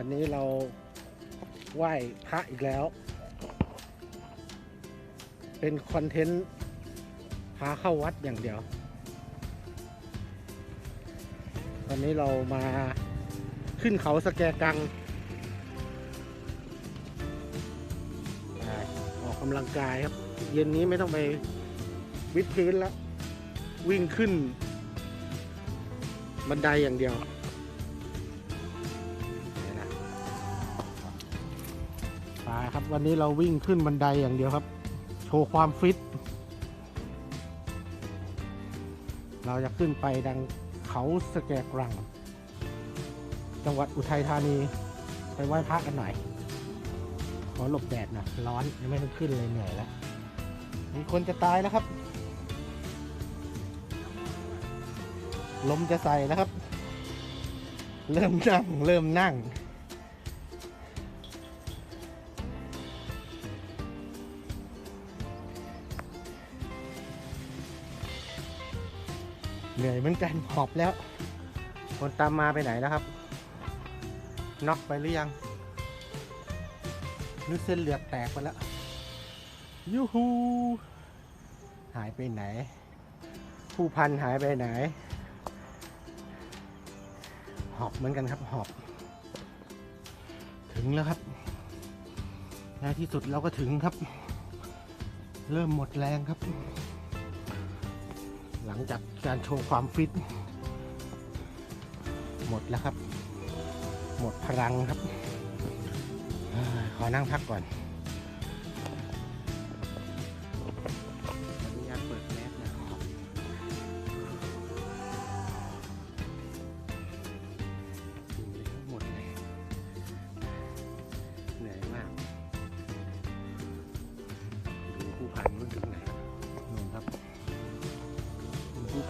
วันนี้เราไหว้พระอีกแล้ว เป็นคอนเทนต์พาเข้าวัดอย่างเดียว วันนี้เรามาขึ้นเขาสแกกัง ออกกำลังกายครับ เย็นนี้ไม่ต้องไปวิดพื้นแล้ว วิ่งขึ้นบันไดอย่างเดียว ไปครับวันนี้เราวิ่งขึ้นบันไดอย่างเดียวครับ โชว์ความฟิต เราจะขึ้นไปดังเขาสแกกรัง จังหวัดอุทัยธานี ไปไหว้พระกันหน่อย ขอหลบแดดนะร้อนยังไม่ต้องขึ้นเลยเหนื่อยแล้ว มีคนจะตายแล้วครับ ลมจะใส่แล้วครับ เริ่มนั่ง เริ่มนั่ง เหนื่อยเหมือนกันหอบแล้ว คนตามมาไปไหนแล้วครับ น็อกไปหรือยังหรือเส้นเลือดแตกไปแล้วยูฮูหายไปไหน ผู้พันหายไปไหน หอบเหมือนกันครับหอบ ถึงแล้วครับในที่สุดเราก็ถึงครับ เริ่มหมดแรงครับ งจากการโชว์ความฟิต หมดแล้วครับ หมดพลังครับ ขอนั่งพักก่อน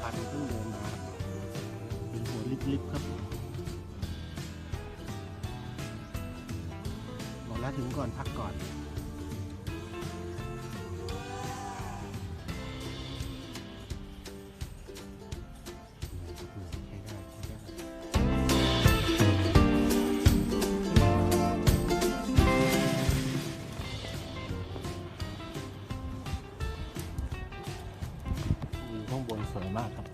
พันเพิ่งเดินมาเป็นหัวลิบๆครับบอกแล้วถึงก่อนพักก่อน ข้างบนสวยมากครับ